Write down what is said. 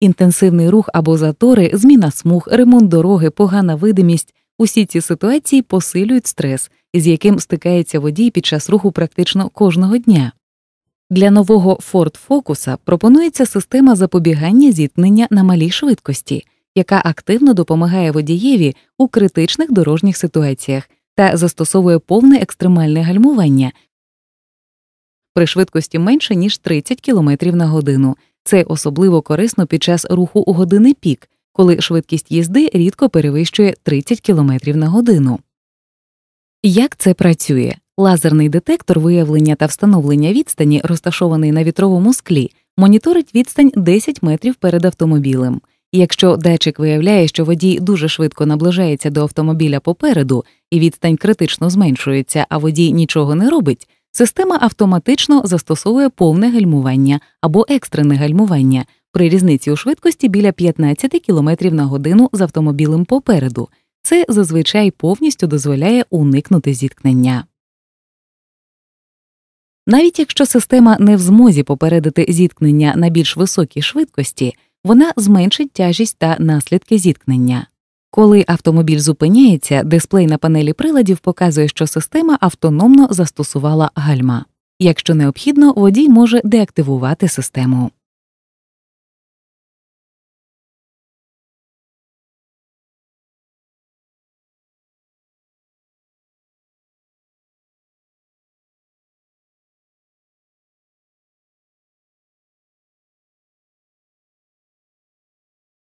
Інтенсивний рух або затори, зміна смуг, ремонт дороги, погана видимість усі ці ситуації посилюють стрес, з яким стикається водій під час руху практично кожного дня. Для нового Ford Focus пропонується система запобігання зіткнення на малій швидкості, яка активно допомагає водієві у критичних дорожніх ситуаціях та застосовує повне екстремальне гальмування при швидкості менше ніж 30 км на годину. Це особливо корисно під час руху у години пік, коли швидкість їзди рідко перевищує 30 км на годину. Як це працює? Лазерний детектор виявлення та встановлення відстані, розташований на вітровому склі, моніторить відстань 10 метрів перед автомобілем. Якщо датчик виявляє, що водій дуже швидко наближається до автомобіля попереду і відстань критично зменшується, а водій нічого не робить, система автоматично застосовує повне гальмування або екстрене гальмування при різниці у швидкості біля 15 км на годину з автомобілем попереду. Це зазвичай повністю дозволяє уникнути зіткнення. Навіть якщо система не в змозі попередити зіткнення на більш високій швидкості, вона зменшить тяжість та наслідки зіткнення. Коли автомобіль зупиняється, дисплей на панелі приладів показує, що система автономно застосувала гальма. Якщо необхідно, водій може деактивувати систему.